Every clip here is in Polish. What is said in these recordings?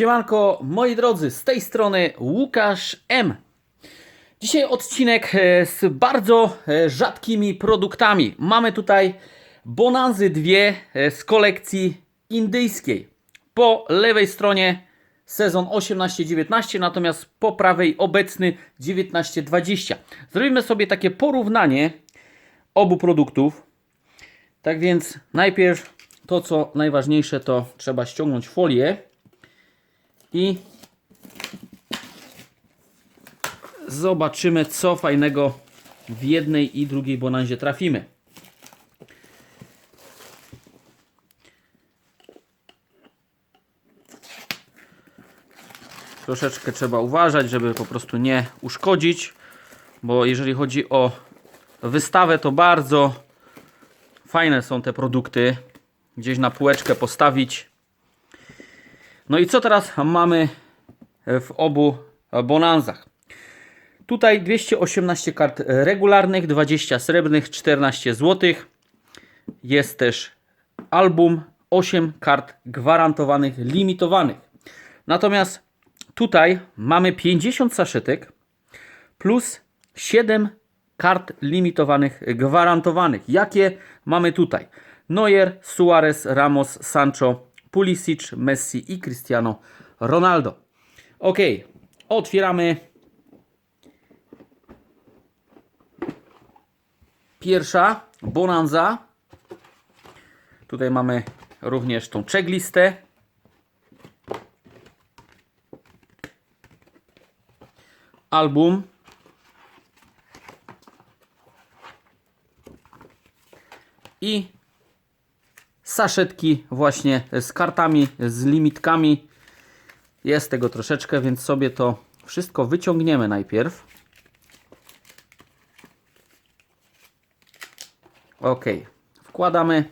Siemanko, moi drodzy, z tej strony Łukasz M. Dzisiaj odcinek e, z bardzo e, rzadkimi produktami. Mamy tutaj Bonanzy dwie e, z kolekcji indyjskiej. Po lewej stronie sezon 18-19, natomiast po prawej obecny 19-20. Zrobimy sobie takie porównanie obu produktów. Tak więc najpierw to co najważniejsze to trzeba ściągnąć folię i zobaczymy co fajnego w jednej i drugiej bonanzie trafimy. Troszeczkę trzeba uważać, żeby po prostu nie uszkodzić, bo jeżeli chodzi o wystawę, to bardzo fajne są te produkty. Gdzieś na półeczkę postawić. No i co teraz mamy w obu bonanzach? Tutaj 218 kart regularnych, 20 srebrnych, 14 złotych. Jest też album, 8 kart gwarantowanych, limitowanych. Natomiast tutaj mamy 50 saszetek plus 7 kart limitowanych, gwarantowanych. Jakie mamy tutaj? Neuer, Suarez, Ramos, Sancho, Pulisic, Messi i Cristiano Ronaldo. Ok, otwieramy pierwsza bonanza. Tutaj mamy również tą checklistę. Album. I saszetki właśnie z kartami, z limitkami. Jest tego troszeczkę, więc sobie to wszystko wyciągniemy najpierw. Ok, wkładamy,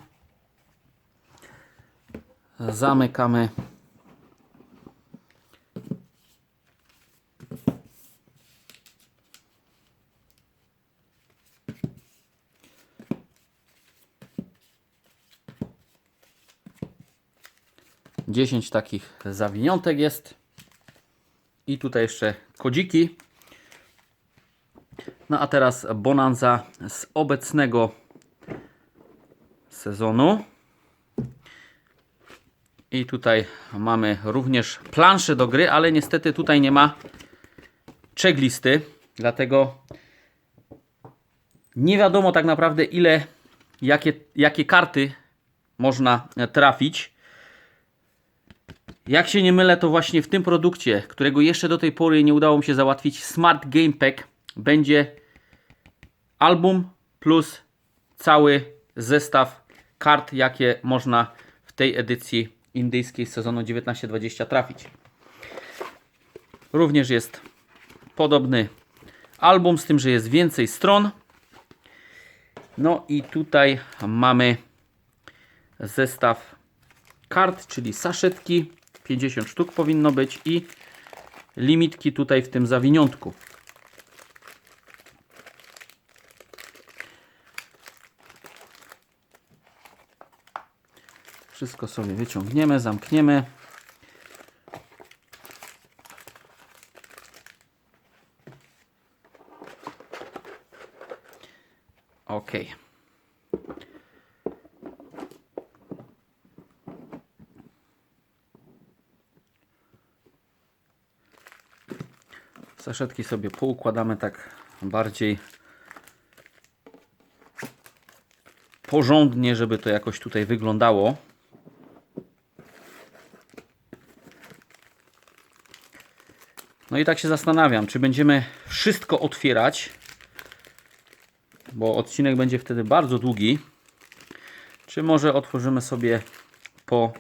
zamykamy. Dziesięć takich zawiniątek jest. I tutaj jeszcze kodziki. No a teraz bonanza z obecnego sezonu. I tutaj mamy również planszę do gry, ale niestety tutaj nie ma checklisty, dlatego nie wiadomo tak naprawdę ile, jakie, jakie karty można trafić. Jak się nie mylę, to właśnie w tym produkcie, którego jeszcze do tej pory nie udało mi się załatwić, Smart Game Pack, będzie album plus cały zestaw kart, jakie można w tej edycji indyjskiej z sezonu 19-20 trafić. Również jest podobny album, z tym, że jest więcej stron. No i tutaj mamy zestaw kart, czyli saszetki. 50 sztuk powinno być i limitki tutaj w tym zawiniątku. Wszystko sobie wyciągniemy, zamkniemy. Ok. Saszetki sobie poukładamy tak bardziej porządnie, żeby to jakoś tutaj wyglądało. No i tak się zastanawiam, czy będziemy wszystko otwierać, bo odcinek będzie wtedy bardzo długi, czy może otworzymy sobie po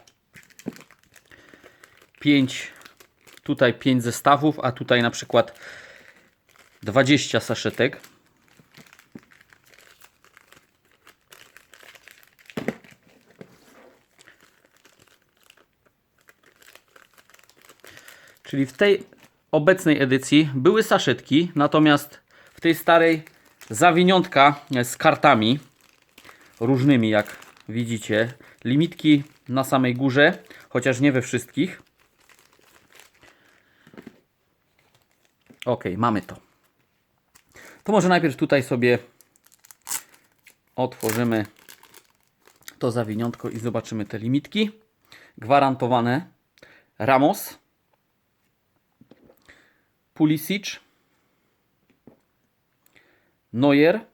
5 tutaj 5 zestawów, a tutaj na przykład 20 saszetek. Czyli w tej obecnej edycji były saszetki, natomiast w tej starej zawiniątka z kartami różnymi, jak widzicie. Limitki na samej górze, chociaż nie we wszystkich. Ok, mamy to. To może najpierw tutaj sobie otworzymy to zawiniątko i zobaczymy te limitki. Gwarantowane. Ramos, Pulisic, Neuer,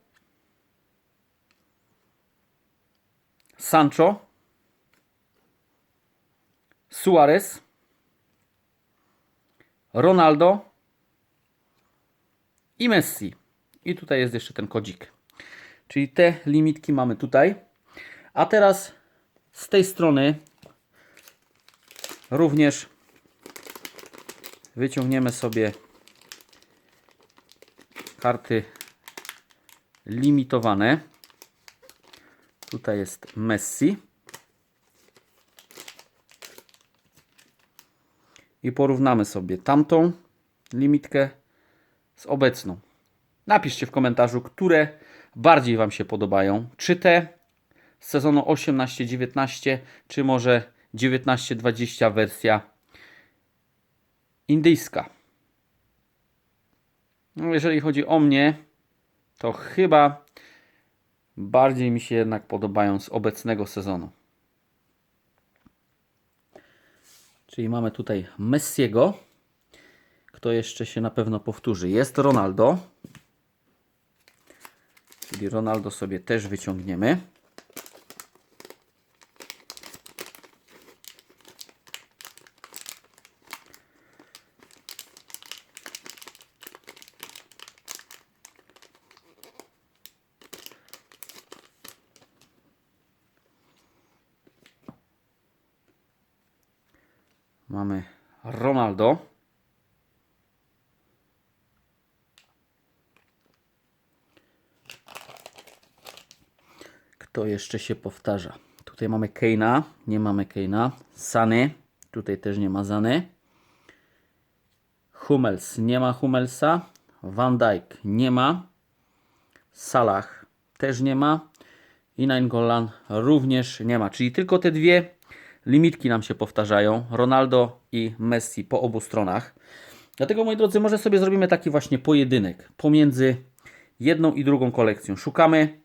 Sancho, Suarez, Ronaldo i Messi. I tutaj jest jeszcze ten kodzik. Czyli te limitki mamy tutaj. A teraz z tej strony również wyciągniemy sobie karty limitowane. Tutaj jest Messi. I porównamy sobie tamtą limitkę z obecną. Napiszcie w komentarzu, które bardziej Wam się podobają. Czy te z sezonu 18-19, czy może 19-20 wersja indyjska. No, jeżeli chodzi o mnie, to chyba bardziej mi się jednak podobają z obecnego sezonu. Czyli mamy tutaj Messiego. Kto jeszcze się na pewno powtórzy? Jest Ronaldo. Czyli Ronaldo sobie też wyciągniemy. Mamy Ronaldo. Kto jeszcze się powtarza? Tutaj mamy Keina, nie mamy Keina. Sany, tutaj też nie ma Zany. Hummels, nie ma Hummelsa. Van Dijk, nie ma. Salah też nie ma. I Nainggolan również nie ma. Czyli tylko te dwie limitki nam się powtarzają. Ronaldo i Messi po obu stronach. Dlatego, moi drodzy, może sobie zrobimy taki właśnie pojedynek pomiędzy jedną i drugą kolekcją. Szukamy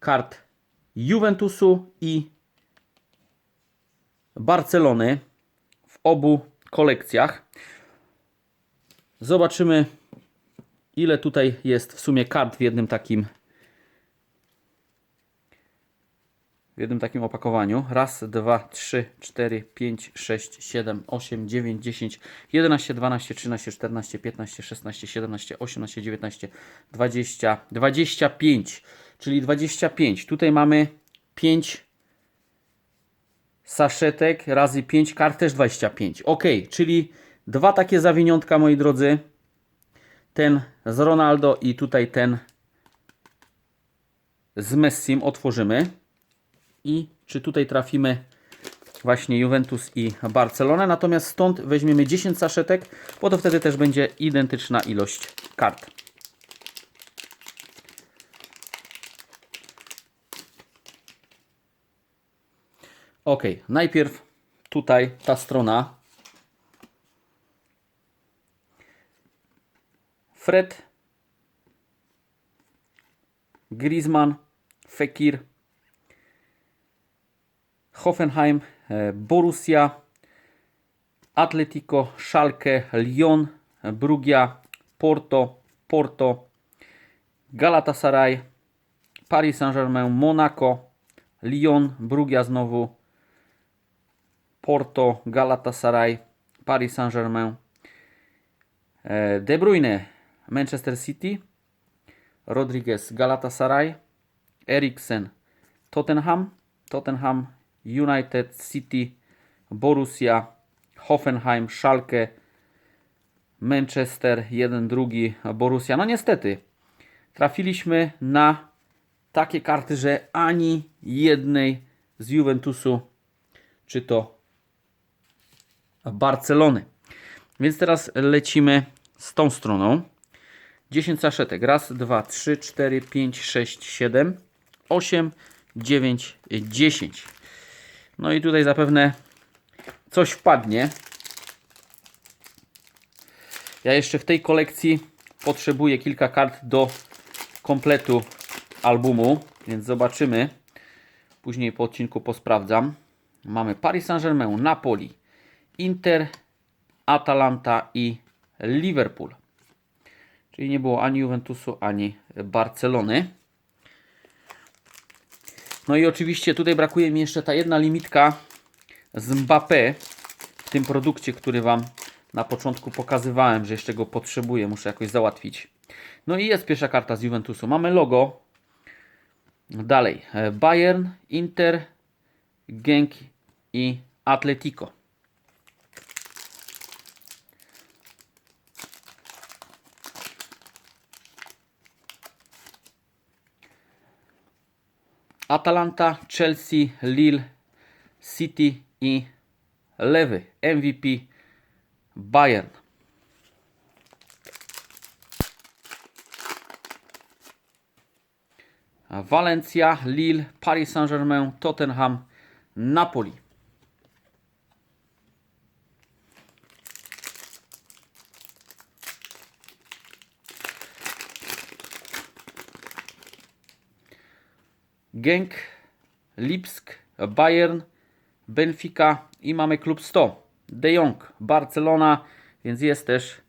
kart Juventusu i Barcelony w obu kolekcjach. Zobaczymy, ile tutaj jest w sumie kart w jednym takim w jednym takim opakowaniu. Raz, dwa, trzy, cztery, pięć, sześć, siedem, osiem, dziewięć, dziesięć, jedenaście, dwanaście, trzynaście, czternaście, piętnaście, szesnaście, siedemnaście, osiemnaście, dziewiętnaście, dwadzieścia, dwadzieścia pięć. Czyli 25. Tutaj mamy 5 saszetek razy 5 kart też 25. Ok, czyli dwa takie zawiniątka, moi drodzy. Ten z Ronaldo i tutaj ten z Messim otworzymy. I czy tutaj trafimy właśnie Juventus i Barcelonę. Natomiast stąd weźmiemy 10 saszetek, bo to wtedy też będzie identyczna ilość kart. Ok, najpierw tutaj ta strona. Fred, Griezmann, Fekir, Hoffenheim, e, Borussia, Atletico, Schalke, Lyon, Brugia, Porto, Porto, Galatasaray, Paris Saint-Germain, Monaco, Lyon, Brugia znowu, Porto, Galatasaray, Paris Saint-Germain, e, De Bruyne, Manchester City, Rodriguez, Galatasaray, Eriksen, Tottenham, Tottenham, United City, Borussia, Hoffenheim, Schalke, Manchester, jeden, drugi, Borussia. No niestety, trafiliśmy na takie karty, że ani jednej z Juventusu, czy to Barcelony. Więc teraz lecimy z tą stroną. 10 saszetek. Raz, dwa, trzy, cztery, pięć, sześć, siedem, osiem, dziewięć, dziesięć. No i tutaj zapewne coś wpadnie. Ja jeszcze w tej kolekcji potrzebuję kilka kart do kompletu albumu, więc zobaczymy. Później po odcinku posprawdzam. Mamy Paris Saint-Germain, Napoli, Inter, Atalanta i Liverpool. Czyli nie było ani Juventusu, ani Barcelony. No i oczywiście tutaj brakuje mi jeszcze ta jedna limitka z Mbappé w tym produkcie, który Wam na początku pokazywałem, że jeszcze go potrzebuję, muszę jakoś załatwić. No i jest pierwsza karta z Juventusu. Mamy logo. Dalej Bayern, Inter, Genk i Atletico. Atalanta, Chelsea, Lille, City i Lewy. MVP Bayern. Valencia, Lille, Paris Saint-Germain, Tottenham, Napoli. Genk, Lipsk, Bayern, Benfica i mamy klub 100. De Jong, Barcelona, więc jest też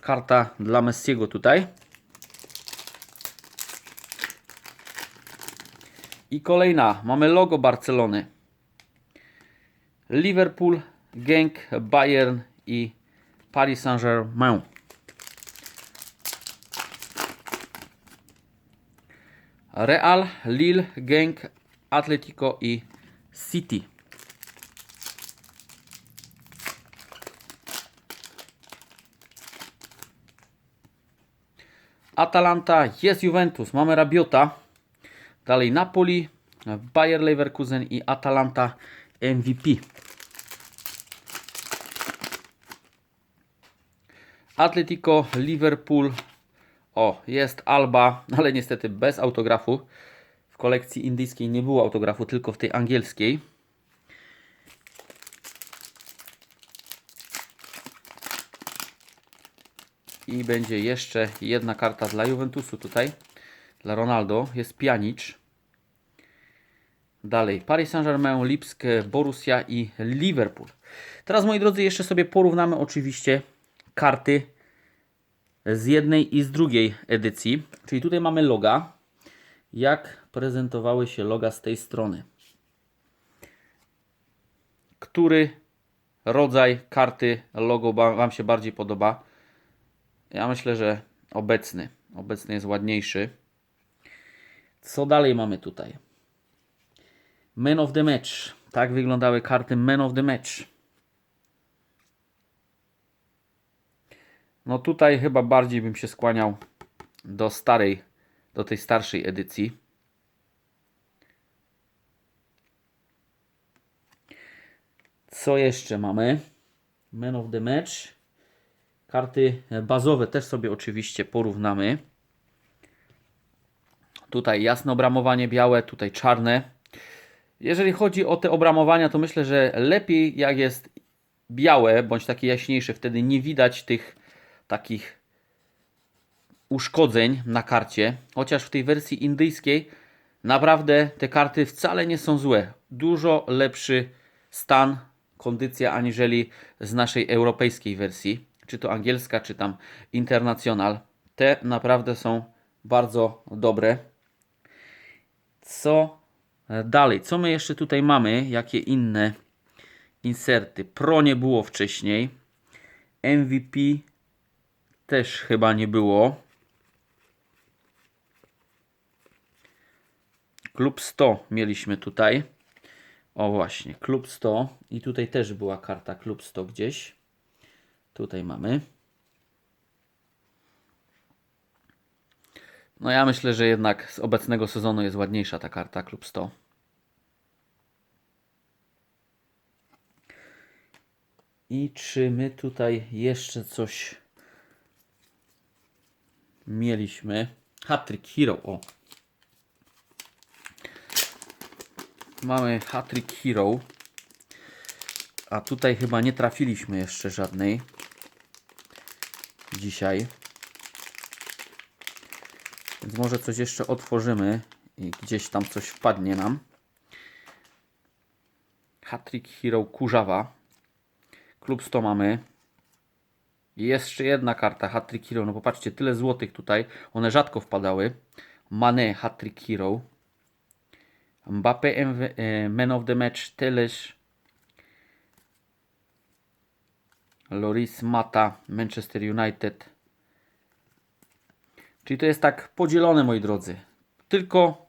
karta dla Messiego tutaj. I kolejna, mamy logo Barcelony. Liverpool, Genk, Bayern i Paris Saint-Germain. Real, Lille, Genk, Atletico i City. Atalanta, jest Juventus, mamy Rabiota. Dalej Napoli, Bayer Leverkusen i Atalanta MVP. Atletico, Liverpool. O, jest Alba, ale niestety bez autografu. W kolekcji indyjskiej nie było autografu, tylko w tej angielskiej. I będzie jeszcze jedna karta dla Juventusu tutaj. Dla Ronaldo. Jest Pjanic. Dalej Paris Saint-Germain, Lipsk, Borussia i Liverpool. Teraz moi drodzy jeszcze sobie porównamy oczywiście karty z jednej i z drugiej edycji. Czyli tutaj mamy loga. Jak prezentowały się loga z tej strony. Który rodzaj karty logo Wam się bardziej podoba? Ja myślę, że obecny. Obecny jest ładniejszy. Co dalej mamy tutaj? Man of the Match. Tak wyglądały karty Man of the Match. No tutaj chyba bardziej bym się skłaniał do starej, do tej starszej edycji. Co jeszcze mamy? Man of the Match. Karty bazowe też sobie oczywiście porównamy. Tutaj jasne obramowanie białe, tutaj czarne. Jeżeli chodzi o te obramowania, to myślę, że lepiej jak jest białe, bądź takie jaśniejsze, wtedy nie widać tych takich uszkodzeń na karcie. Chociaż w tej wersji indyjskiej naprawdę te karty wcale nie są złe. Dużo lepszy stan, kondycja aniżeli z naszej europejskiej wersji. Czy to angielska, czy tam international. Te naprawdę są bardzo dobre. Co dalej? Co my jeszcze tutaj mamy? Jakie inne inserty? Pro nie było wcześniej. MVP też chyba nie było. Klub 100 mieliśmy tutaj. O właśnie, klub 100. I tutaj też była karta klub 100 gdzieś. Tutaj mamy. No ja myślę, że jednak z obecnego sezonu jest ładniejsza ta karta klub 100. I czy my tutaj jeszcze coś mieliśmy? Hattrick Hero, o. Mamy Hattrick Hero. A tutaj chyba nie trafiliśmy jeszcze żadnej. dzisiaj. Więc może coś jeszcze otworzymy i gdzieś tam coś wpadnie nam. Hattrick Hero Kurzawa. Klub 100 mamy. I jeszcze jedna karta Hattrick Hero. No popatrzcie, tyle złotych tutaj. One rzadko wpadały. Mane Hattrick Hero. Mbappé MV, e, Man of the Match Teles. Loris Mata Manchester United. Czyli to jest tak podzielone, moi drodzy. Tylko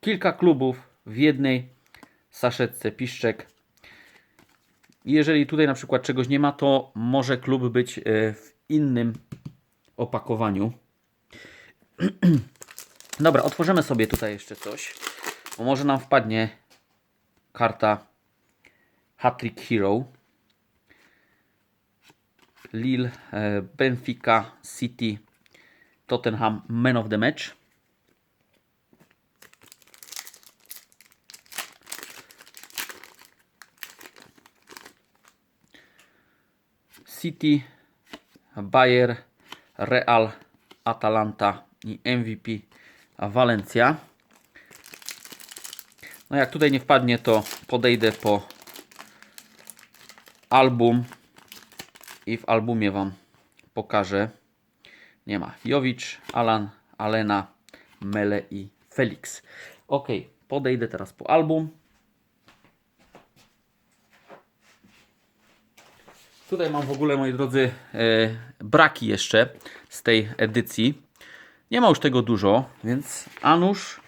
kilka klubów w jednej saszetce piszczek. Jeżeli tutaj na przykład czegoś nie ma, to może klub być e, w innym opakowaniu. Dobra, otworzymy sobie tutaj jeszcze coś. Bo może nam wpadnie karta Hattrick Hero. Lille, e, Benfica, City, Tottenham Man of the Match. City, Bayer, Real, Atalanta i MVP Valencia. No jak tutaj nie wpadnie, to podejdę po album i w albumie Wam pokażę. Nie ma. Jowicz, Alan, Alena, Mele i Felix. Ok, podejdę teraz po album. Tutaj mam w ogóle, moi drodzy, e, braki jeszcze z tej edycji. Nie ma już tego dużo, więc Anusz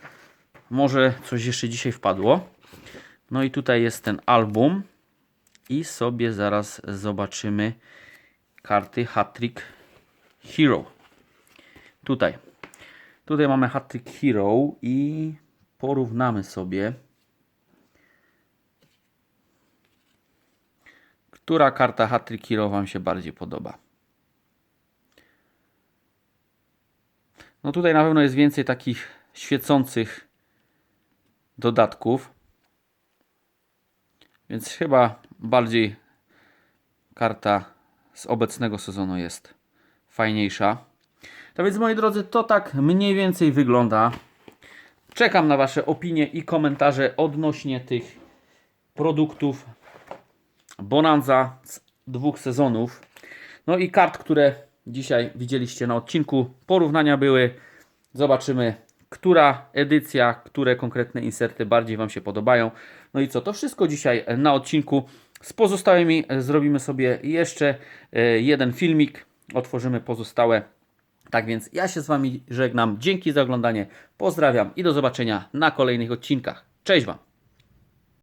może coś jeszcze dzisiaj wpadło. No i tutaj jest ten album. I sobie zaraz zobaczymy karty Hattrick Hero. Tutaj. Tutaj mamy Hattrick Hero i porównamy sobie. Która karta Hattrick Hero Wam się bardziej podoba? No tutaj na pewno jest więcej takich świecących dodatków. Więc chyba bardziej karta z obecnego sezonu jest fajniejsza. To więc moi drodzy, to tak mniej więcej wygląda. Czekam na Wasze opinie i komentarze odnośnie tych produktów Bonanza z dwóch sezonów. No i kart, które dzisiaj widzieliście na odcinku. Porównania były. Zobaczymy, która edycja, które konkretne inserty bardziej Wam się podobają. No i co, to wszystko dzisiaj na odcinku. Z pozostałymi zrobimy sobie jeszcze e, jeden filmik. Otworzymy pozostałe. Tak więc ja się z Wami żegnam. Dzięki za oglądanie. Pozdrawiam i do zobaczenia na kolejnych odcinkach. Cześć Wam!